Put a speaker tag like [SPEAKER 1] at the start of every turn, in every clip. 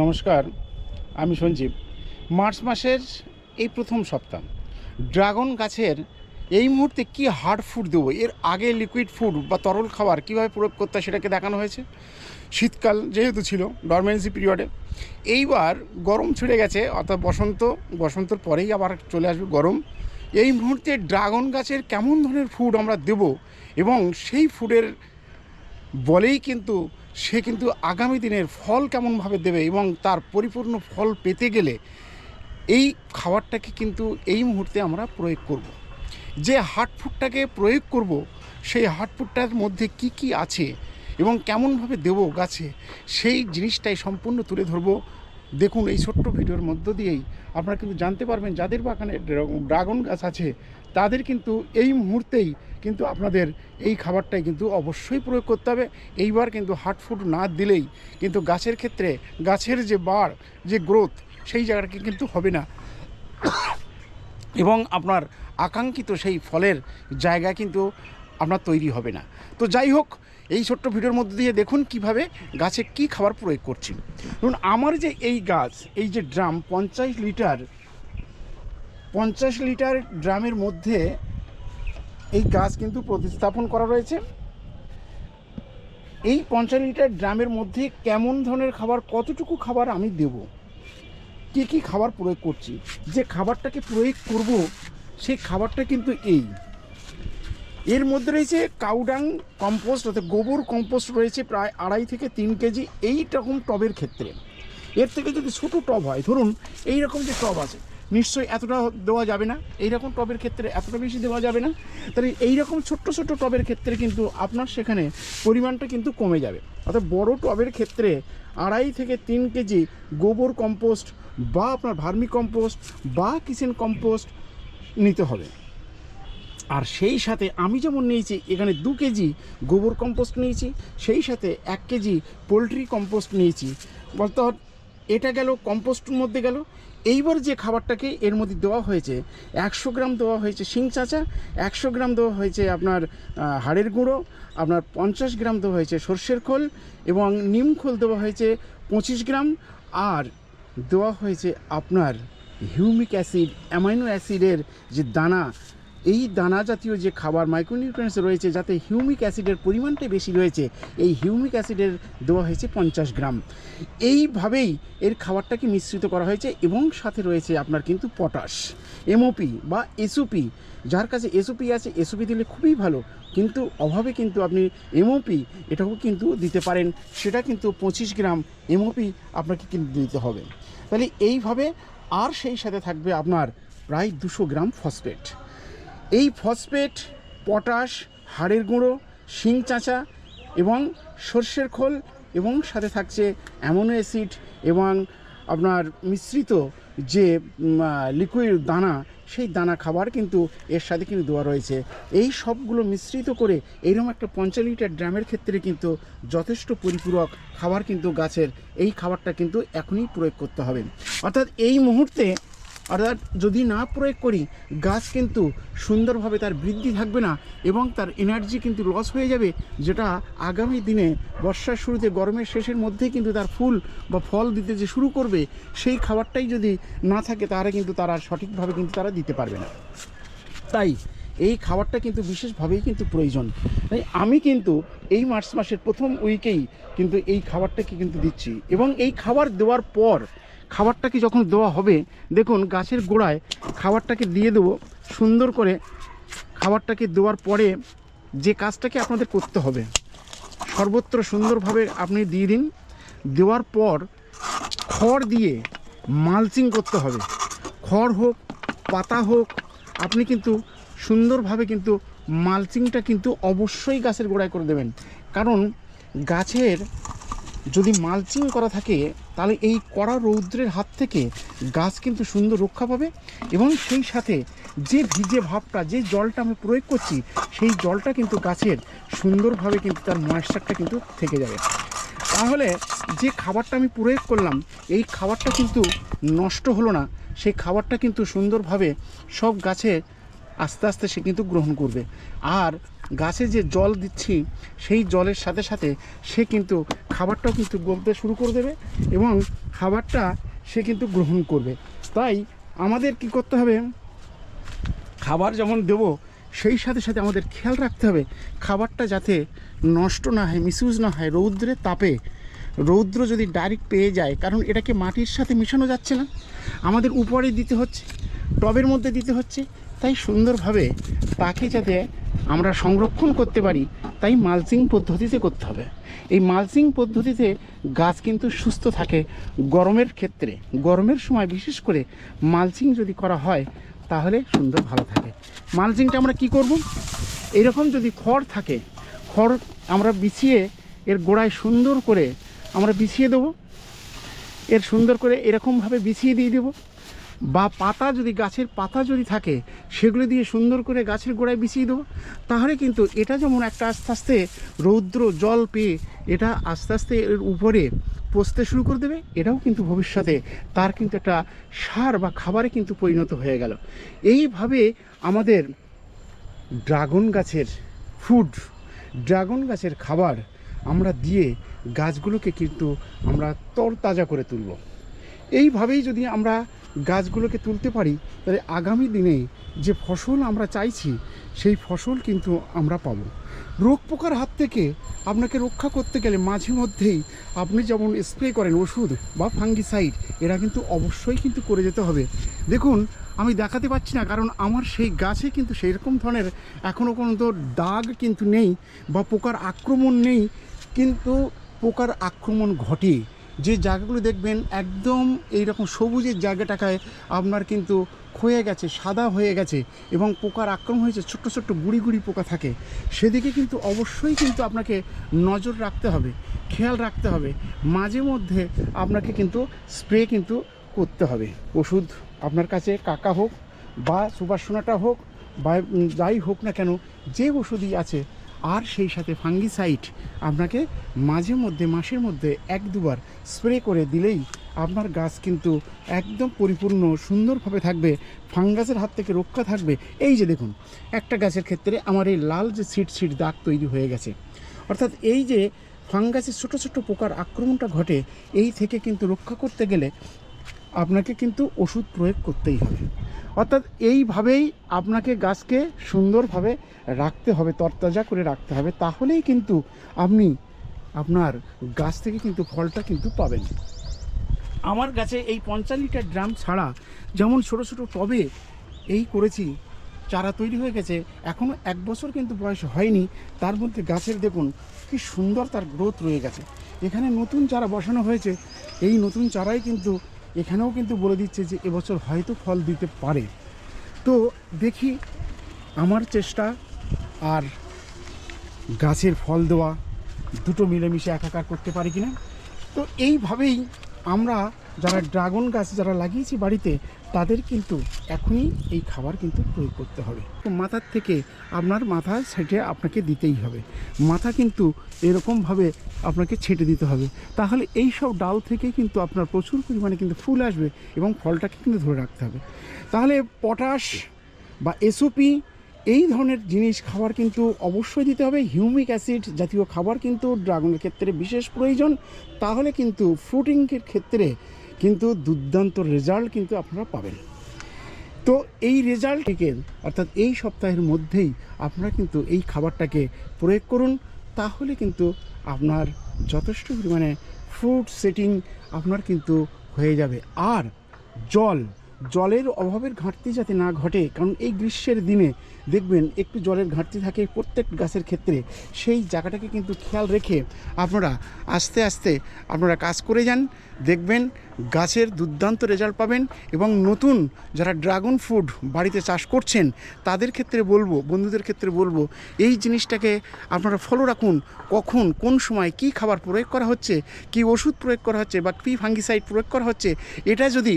[SPEAKER 1] নমস্কার, আমি সঞ্জীব। মার্চ মাসের এই প্রথম সপ্তাহ। ড্রাগন গাছের এই মুহূর্তে কি হার্ড ফুড দেবো? এর আগে লিকুইড ফুড বা তরল খাবার কীভাবে প্রয়োগ করতে হয় সেটাকে দেখানো হয়েছে। শীতকাল যেহেতু ছিল ডরমেন্সি পিরিয়ডে এইবার গরম ছিঁড়ে গেছে, অর্থাৎ বসন্ত, বসন্তর পরেই আবার চলে আসবে গরম। এই মুহূর্তে ড্রাগন গাছের কেমন ধরনের ফুড আমরা দেব? এবং সেই ফুডের বলেই কিন্তু সে কিন্তু আগামী দিনের ফল কেমনভাবে দেবে এবং তার পরিপূর্ণ ফল পেতে গেলে এই খাবারটাকে কিন্তু এই মুহূর্তে আমরা প্রয়োগ করব। যে হার্ট ফুডটাকে প্রয়োগ করব, সেই হার্ট ফুডটার মধ্যে কি কি আছে এবং কেমনভাবে দেব গাছে, সেই জিনিসটাই সম্পূর্ণ তুলে ধরবো দেখুন, এই ছোট্ট ভিডিওর মধ্য দিয়েই আপনারা কিন্তু জানতে পারবেন, যাদের বাগানে ড্রাগন গাছ আছে, তাদের কিন্তু এই মুহূর্তেই কিন্তু আপনাদের এই খাবারটাই কিন্তু অবশ্যই প্রয়োগ করতে হবে। এইবার কিন্তু হার্ট ফুড না দিলেই কিন্তু গাছের ক্ষেত্রে গাছের যে বার, যে গ্রোথ সেই জায়গাটা কিন্তু হবে না। এবং আপনার আকাঙ্ক্ষিত সেই ফলের জায়গা কিন্তু আপনার তৈরি হবে না। তো যাই হোক, এই ছোট্ট ভিডিওর মধ্যে দিয়ে দেখুন কীভাবে গাছে কি খাবার প্রয়োগ করছি। ধরুন, আমার যে এই গাছ, এই যে ড্রাম, পঞ্চাশ লিটার পঞ্চাশ লিটার ড্রামের মধ্যে এই গাছ কিন্তু প্রতিস্থাপন করা রয়েছে। এই পঞ্চাশ লিটার ড্রামের মধ্যে কেমন ধরনের খাবার, কতটুকু খাবার আমি দেব? কি কি খাবার প্রয়োগ করছি? যে খাবারটাকে প্রয়োগ করব, সেই খাবারটা কিন্তু এই। এর মধ্যে রয়েছে কাউডাং কম্পোস্ট, অর্থাৎ গোবর কম্পোস্ট রয়েছে প্রায় আড়াই থেকে তিন কেজি এই রকম টবের ক্ষেত্রে। এর থেকে যদি ছোটো টব হয়, ধরুন এই রকম যে টব আছে নিশ্চয়ই এতটা দেওয়া যাবে না। এই রকম টবের ক্ষেত্রে এতটা বেশি দেওয়া যাবে না। তাহলে এই রকম ছোট্ট ছোট্ট টবের ক্ষেত্রে কিন্তু আপনার সেখানে পরিমাণটা কিন্তু কমে যাবে। অর্থাৎ বড় টবের ক্ষেত্রে আড়াই থেকে তিন কেজি গোবর কম্পোস্ট বা আপনার ভার্মি কম্পোস্ট বা কিচেন কম্পোস্ট নিতে হবে। আর সেই সাথে আমি যেমন নিয়েছি, এখানে দু কেজি গোবর কম্পোস্ট নিয়েছি, সেই সাথে এক কেজি পোলট্রি কম্পোস্ট নিয়েছি। বলতে এটা গেল, কম্পোস্টের মধ্যে গেল। এইবার যে খাবারটাকে এর মধ্যে দেওয়া হয়েছে, একশো গ্রাম দেওয়া হয়েছে শিং চাঁচা, একশো গ্রাম দেওয়া হয়েছে আপনার হাড়ের গুঁড়ো, আপনার পঞ্চাশ গ্রাম দেওয়া হয়েছে সর্ষের খোল এবং নিম খোল দেওয়া হয়েছে পঁচিশ গ্রাম আর দেওয়া হয়েছে আপনার হিউমিক অ্যাসিড, অ্যামাইনো অ্যাসিডের যে দানা এই দানা জাতীয় যে খাবার মাইক্রোনিউট্রিয়েন্টস রয়েছে, যাতে হিউমিক অ্যাসিডের পরিমাণটা বেশি রয়েছে, এই হিউমিক অ্যাসিডের দেওয়া হয়েছে পঞ্চাশ গ্রাম। এইভাবেই এর খাবারটাকে মিশ্রিত করা হয়েছে এবং সাথে রয়েছে আপনার কিন্তু পটাশ এমওপি বা এসওপি যার কাছে এসওপি আছে এসওপি দিলে খুবই ভালো, কিন্তু অভাবে কিন্তু আপনি এমওপি এটাও কিন্তু দিতে পারেন, সেটা কিন্তু পঁচিশ গ্রাম এমওপি আপনাকে কিন্তু দিতে হবে। তাহলে এইভাবে আর সেই সাথে থাকবে আপনার প্রায় দুশো গ্রাম ফসফেট। এই ফসফেট, পটাশ, হাড়ের গুঁড়ো, শিং চাঁচা এবং সর্ষের খোল এবং সাথে থাকছে অ্যামোনো অ্যাসিড এবং আপনার মিশ্রিত যে লিকুইড দানা, সেই দানা খাবার কিন্তু এর সাথে কিন্তু দেওয়া রয়েছে। এই সবগুলো মিশ্রিত করে এইরকম একটা পঞ্চাশ লিটার ড্রামের ক্ষেত্রে কিন্তু যথেষ্ট পরিপূরক খাবার কিন্তু গাছের এই খাবারটা কিন্তু এখনই প্রয়োগ করতে হবে। অর্থাৎ এই মুহূর্তে অর্থাৎ যদি না প্রয়োগ করি, গাছ কিন্তু সুন্দরভাবে তার বৃদ্ধি থাকবে না এবং তার এনার্জি কিন্তু লস হয়ে যাবে, যেটা আগামী দিনে বর্ষার শুরুতে গরমের শেষের মধ্যেই কিন্তু তার ফুল বা ফল দিতে যে শুরু করবে, সেই খাবারটাই যদি না থাকে তাহলে কিন্তু তারা সঠিকভাবে কিন্তু তারা দিতে পারবে না। তাই এই খাবারটা কিন্তু বিশেষভাবেই কিন্তু প্রয়োজন। তাই আমি কিন্তু এই মার্চ মাসের প্রথম উইকেই কিন্তু এই খাবারটাকে কিন্তু দিচ্ছি এবং এই খাবার দেওয়ার পর খাবারটাকে যখন দেওয়া হবে, দেখুন গাছের গোড়ায় খাবারটাকে দিয়ে দেবো, সুন্দর করে খাবারটাকে দেওয়ার পরে যে কাজটাকে আপনাদের করতে হবে, সর্বত্র সুন্দরভাবে আপনি দিয়ে দিন, দেওয়ার পর খড় দিয়ে মালচিং করতে হবে, খড় হোক, পাতা হোক, আপনি কিন্তু সুন্দরভাবে কিন্তু মালচিংটা কিন্তু অবশ্যই গাছের গোড়ায় করে দেবেন, কারণ গাছের যদি মালচিং করা থাকে, তাহলে এই কড়া রৌদ্রের হাত থেকে গাছ কিন্তু সুন্দর রক্ষা পাবে এবং সেই সাথে যে ভিজে ভাবটা, যে জলটা আমি প্রয়োগ করছি, সেই জলটা কিন্তু গাছের সুন্দরভাবে কিন্তু তার ময়েশ্চারটা কিন্তু থেকে যাবে। তাহলে যে খাবারটা আমি প্রয়োগ করলাম, এই খাবারটা কিন্তু নষ্ট হলো না। সেই খাবারটা কিন্তু সুন্দরভাবে সব গাছে আস্তে আস্তে সে কিন্তু গ্রহণ করবে। আর গাছে যে জল দিচ্ছি, সেই জলের সাথে সাথে সে কিন্তু খাবারটাও কিন্তু গলতে শুরু করে দেবে এবং খাবারটা সে কিন্তু গ্রহণ করবে। তাই আমাদের কি করতে হবে? খাবার যেমন দেবো, সেই সাথে সাথে আমাদের খেয়াল রাখতে হবে। খাবারটা যাতে নষ্ট না হয়, মিসইউজ না হয় রৌদ্রের তাপে। রৌদ্র যদি ডাইরেক্ট পেয়ে যায়, কারণ এটাকে মাটির সাথে মেশানো যাচ্ছে না। আমাদের উপরে দিতে হচ্ছে, টবের মধ্যে দিতে হচ্ছে। তাই সুন্দরভাবে তাকে যাতে আমরা সংরক্ষণ করতে পারি, তাই মালচিং পদ্ধতিতে করতে হবে। এই মালচিং পদ্ধতিতে গাছ কিন্তু সুস্থ থাকে গরমের ক্ষেত্রে। গরমের সময় বিশেষ করে মালচিং যদি করা হয়, তাহলে সুন্দর ভালো থাকে। মালচিংটা আমরা কি করব? এরকম যদি খড় থাকে, খড় আমরা বিছিয়ে এর গোড়ায় সুন্দর করে আমরা বিছিয়ে দেবো। এর সুন্দর করে এরকমভাবে বিছিয়ে দিয়ে দেবো। বা পাতা যদি, গাছের পাতা যদি থাকে, সেগুলো দিয়ে সুন্দর করে গাছের গোড়ায় বিছিয়ে দেবো। তাহলে কিন্তু এটা যেমন একটা আস্তে আস্তে রৌদ্র, জল পেয়ে এটা আস্তে আস্তে এর উপরে পচতে শুরু করে দেবে, এটাও কিন্তু ভবিষ্যতে তার কিন্তু একটা সার বা খাবারে কিন্তু পরিণত হয়ে গেল। এইভাবে আমাদের ড্রাগন গাছের ফুড, ড্রাগন গাছের খাবার আমরা দিয়ে গাছগুলোকে কিন্তু আমরা তরতাজা করে তুলব। এইভাবেই যদি আমরা গাছগুলোকে তুলতে পারি, তাহলে আগামী দিনে যে ফসল আমরা চাইছি, সেই ফসল কিন্তু আমরা পাবো। রোগ পোকার হাত থেকে আপনাকে রক্ষা করতে গেলে মাঝে মধ্যেই আপনি যেমন স্প্রে করেন ওষুধ বা ফাঙ্গিসাইড, এরা কিন্তু অবশ্যই কিন্তু করে যেতে হবে। দেখুন, আমি দেখাতে পাচ্ছি না, কারণ আমার সেই গাছে কিন্তু সেই রকম ধরনের এখনও পর্যন্ত দাগ কিন্তু নেই বা পোকার আক্রমণ নেই, কিন্তু পোকার আক্রমণ ঘটে। যে জায়গাগুলো দেখবেন একদম এই রকম সবুজের জায়গাটাকায় আপনার কিন্তু ক্ষয়ে গেছে, সাদা হয়ে গেছে এবং পোকার আক্রমণ হয়েছে, ছোট্ট ছোট্ট গুড়ি গুড়ি পোকা থাকে। সেদিকে কিন্তু অবশ্যই কিন্তু আপনাকে নজর রাখতে হবে, খেয়াল রাখতে হবে। মাঝে মধ্যে আপনাকে কিন্তু স্প্রে কিন্তু করতে হবে। ওষুধ আপনার কাছে কাকা হোক বা সুপারসোনাটা হোক বা যাই হোক না কেন, যে ওষুধই আছে আর সেই সাথে ফাঙ্গিসাইড আপনাকে মাঝে মধ্যে, মাসের মধ্যে এক দুবার স্প্রে করে দিলেই আপনার গাছ কিন্তু একদম পরিপূর্ণ সুন্দরভাবে থাকবে, ফাঙ্গাসের হাত থেকে রক্ষা থাকবে। এই যে দেখুন, একটা গাছের ক্ষেত্রে আমার এই লাল যে সিট সিট দাগ তৈরি হয়ে গেছে। অর্থাৎ এই যে ফাঙ্গাসের ছোটো ছোটো পোকার আক্রমণটা ঘটে, এই থেকে কিন্তু রক্ষা করতে গেলে আপনাকে কিন্তু ওষুধ প্রয়োগ করতেই হবে। অর্থাৎ এইভাবেই আপনাকে গাছকে সুন্দরভাবে রাখতে হবে, তরতাজা করে রাখতে হবে, তাহলেই কিন্তু আপনি আপনার গাছ থেকে কিন্তু ফলটা কিন্তু পাবেন। আমার গাছে এই পঞ্চাশ লিটার ড্রাম ছাড়া যেমন ছোটো ছোটো টবে এই করেছি, চারা তৈরি হয়ে গেছে এখনও এক বছর কিন্তু বয়স হয়নি, তার মধ্যে গাছের দেখুন কি সুন্দর তার গ্রোথ রয়ে গেছে। এখানে নতুন চারা বসানো হয়েছে, এই নতুন চারাই কিন্তু এখানেও কিন্তু বলে দিচ্ছে যে এবছর হয়তো ফল দিতে পারে। তো দেখি আমার চেষ্টা আর গাছের ফল দেওয়া, দুটো মিলেমিশে একাকার করতে পারি কিনা। তো এইভাবেই আমরা যারা ড্রাগন গাছ যারা লাগিয়েছি বাড়িতে, তাদের কিন্তু এখনই এই খাবার কিন্তু প্রয়োগ করতে হবে। মাথার থেকে আপনার মাথা সাইডে আপনাকে দিতেই হবে। মাথা কিন্তু এরকমভাবে আপনাকে ছেটে দিতে হবে। তাহলে এই সব ডাল থেকে কিন্তু আপনার প্রচুর পরিমাণে কিন্তু ফুল আসবে এবং ফলটাকে কিন্তু ধরে রাখতে হবে। তাহলে পটাশ বা এসওপি এই ধরনের জিনিস খাবার কিন্তু অবশ্যই দিতে হবে। হিউমিক অ্যাসিড জাতীয় খাবার কিন্তু ড্রাগনের ক্ষেত্রে বিশেষ প্রয়োজন। তাহলে কিন্তু ফ্রুটিংয়ের ক্ষেত্রে কিন্তু দুর্দান্ত রেজাল্ট কিন্তু আপনারা পাবেন। তো এই রেজাল্টটিকে অর্থাৎ এই সপ্তাহের মধ্যেই আপনারা কিন্তু এই খাবারটাকে প্রয়োগ করুন, তাহলে কিন্তু আপনার যথেষ্ট পরিমাণে ফ্রুট সেটিং আপনার কিন্তু হয়ে যাবে। আর জল জলের অভাবের ঘাটতি যাতে না ঘটে, কারণ এই গ্রীষ্মের দিনে দেখবেন একটু জলের ঘাটতি থাকে প্রত্যেক গাছের ক্ষেত্রে, সেই জায়গাটাকে কিন্তু খেয়াল রেখে আপনারা আস্তে আস্তে আপনারা কাজ করে যান, দেখবেন গাছের দুর্দান্ত রেজাল্ট পাবেন এবং নতুন যারা ড্রাগন ফ্রুট বাড়িতে চাষ করছেন, তাদের ক্ষেত্রে বলব, বন্ধুদের ক্ষেত্রে বলব, এই জিনিসটাকে আপনারা ফলো রাখুন, কখন, কোন সময়, কি খাবার প্রয়োগ করা হচ্ছে, কি ওষুধ প্রয়োগ করা হচ্ছে বা কী ফাঙ্গিসাইড প্রয়োগ করা হচ্ছে, এটা যদি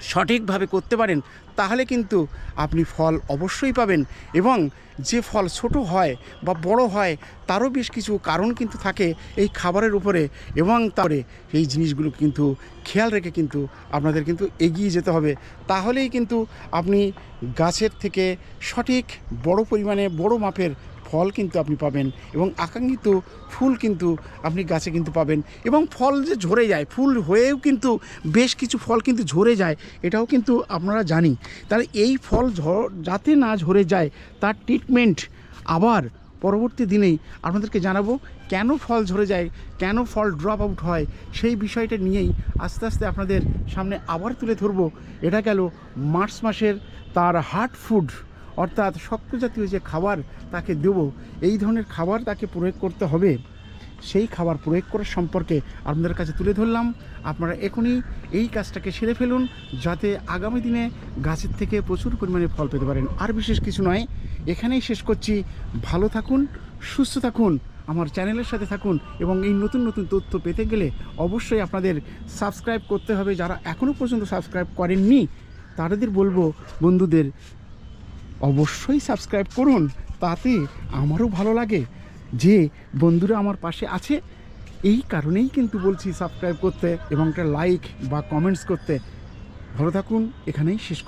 [SPEAKER 1] সঠিকভাবে করতে পারেন, তাহলে কিন্তু আপনি ফল অবশ্যই পাবেন এবং যে ফল ছোট হয় বা বড় হয়, তারও বেশ কিছু কারণ কিন্তু থাকে এই খাবারের উপরে এবং তারপরে এই জিনিসগুলো কিন্তু খেয়াল রেখে কিন্তু আপনাদের কিন্তু এগিয়ে যেতে হবে। তাহলেই কিন্তু আপনি গাছের থেকে সঠিক বড় পরিমাণে বড় মাপের ফল কিন্তু আপনি পাবেন এবং আকাঙ্ক্ষিত ফুল কিন্তু আপনি গাছে কিন্তু পাবেন এবং ফল যে ঝরে যায়, ফুল হয়েও কিন্তু বেশ কিছু ফল কিন্তু ঝরে যায়, এটাও কিন্তু আপনারা জানি তাহলে এই ফল যাতে না ঝরে যায়, তার ট্রিটমেন্ট আবার পরবর্তী দিনেই আপনাদেরকে জানাব, কেন ফল ঝরে যায়, কেন ফল ড্রপ আউট হয়, সেই বিষয়টা নিয়েই আস্তে আস্তে আপনাদের সামনে আবার তুলে ধরবো। এটা গেল মার্চ মাসের তার হার্ট ফুড অর্থাৎ শক্ত জাতীয় যে খাবার তাকে দেব, এই ধরনের খাবার তাকে প্রয়োগ করতে হবে। সেই খাবার প্রয়োগ করার সম্পর্কে আপনাদের কাছে তুলে ধরলাম। আপনারা এখনই এই কাজটাকে সেরে ফেলুন, যাতে আগামী দিনে গাছের থেকে প্রচুর পরিমাণে ফল পেতে পারেন। আর বিশেষ কিছু নয়, এখানেই শেষ করছি। ভালো থাকুন, সুস্থ থাকুন, আমার চ্যানেলের সাথে থাকুন এবং এই নতুন নতুন তথ্য পেতে গেলে অবশ্যই আপনাদের সাবস্ক্রাইব করতে হবে। যারা এখনও পর্যন্ত সাবস্ক্রাইব করেননি তাদের বলব, বন্ধুদের অবশ্যই সাবস্ক্রাইব করুন, তাতে আমারও ভালো লাগে। যে বন্ধুরা আমার পাশে আছে, এই কারণেই কিন্তু বলছি সাবস্ক্রাইব করতে এবং একটা লাইক বা কমেন্টস করতে। ভালো থাকুন, এখানেই শেষ